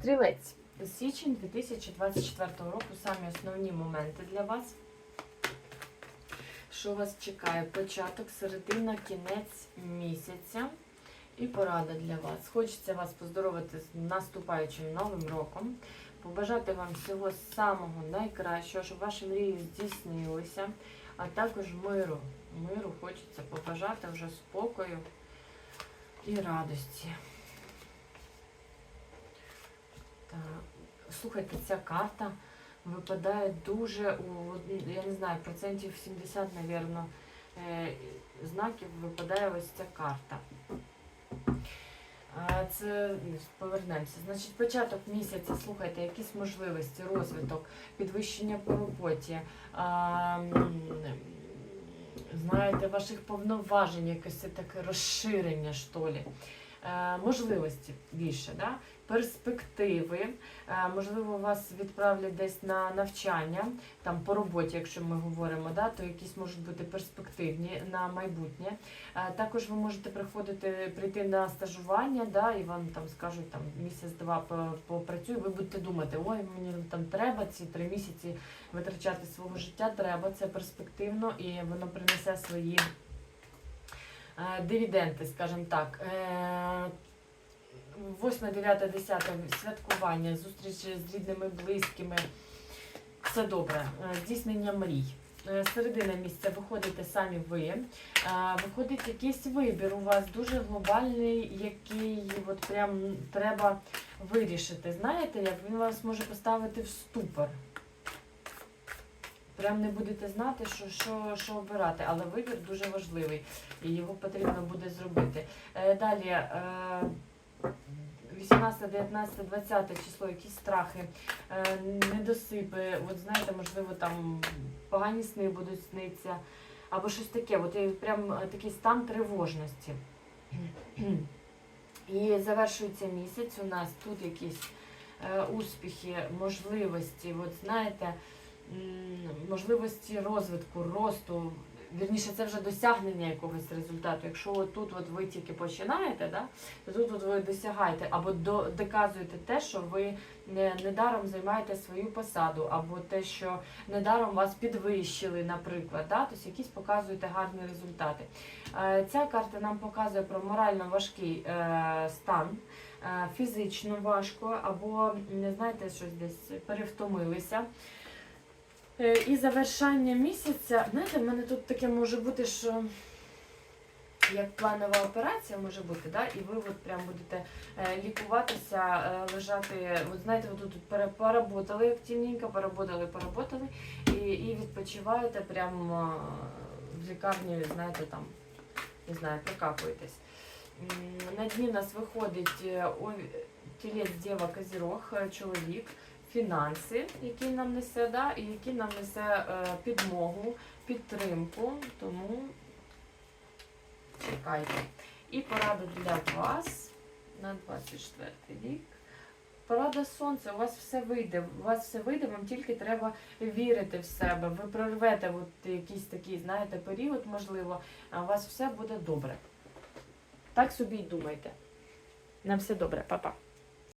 Стрілець. Січень 2024 року самі основні моменти для вас. Що вас чекає? Початок, середина, кінець місяця і порада для вас. Хочеться вас поздоровити з наступаючим новим роком, побажати вам всього самого найкращого, щоб ваші мрії здійснилися, а також миру. Миру хочеться побажати вже спокою і радості. Так. Слухайте, ця карта випадає дуже у, я не знаю, процентів 70, напевно, знаків випадає ось ця карта. Це повернемося. Значить, початок місяця, слухайте, якісь можливості, розвиток, підвищення по роботі, знаєте, ваших повноважень, якесь таке розширення, що лі. Е, можливості більше, да? перспективи. Е, можливо, вас відправлять десь на навчання, там по роботі, якщо ми говоримо, да? то якісь можуть бути перспективні на майбутнє. Е, також ви можете приходити, прийти на стажування, да? і вам там скажуть там місяць-два по- попрацюй, ви будете думати, ой, мені там треба ці три місяці витрачати свого життя, треба, це перспективно і воно принесе свої дивіденди, скажімо так. Е, 8, 9, 10 святкування, зустрічі з рідними, близькими. Все добре. Е, Здійснення мрій. Е, Середина місяця виходите самі ви. Е, Виходить якийсь вибір у вас дуже глобальний, який от прям треба вирішити. Знаєте, як він вас може поставити в ступор. Прям не будете знати, що, що, що обирати, але вибір дуже важливий і його потрібно буде зробити. Далі. Е, 18, 19, 20 число, якісь страхи, е, недосипи, от знаєте, можливо, там погані сни будуть снитися, або щось таке, от прям е, такий стан тривожності. І завершується місяць у нас тут якісь е, успіхи, можливості, от знаєте, можливості розвитку, росту. Вірніше, це вже досягнення якогось результату. Якщо от тут от ви тільки починаєте, да, то тут от ви досягаєте або до, доказуєте те, що ви не, недаром займаєте свою посаду, або те, що недаром вас підвищили, наприклад. Да, тобто якісь показуєте гарні результати. Е, Ця карта нам показує про морально важкий е, стан. е, Фізично важко, або не знаєте, щось десь перевтомилися. Е, І завершання місяця, знаєте, в мене тут таке може бути, що як планова операція може бути, да? і ви от прям будете е, лікуватися, е, лежати, от знаєте, ви тут пере- поработали активненько, поработали, поработали, і, і відпочиваєте прямо в лікарні, знаєте, там, не знаю, прокапуєтесь. На дні у нас виходить тілець дєва козірог, чоловік фінанси, які нам несе, да, і які нам несе е, підмогу, підтримку. Тому чекайте. І порада для вас на 24 рік. Порада сонця, у вас все вийде. У вас все вийде, вам тільки треба вірити в себе. Ви прорвете от якийсь такий, знаєте, період, можливо, а у вас все буде добре. Так собі й думайте. На все добре, па-па.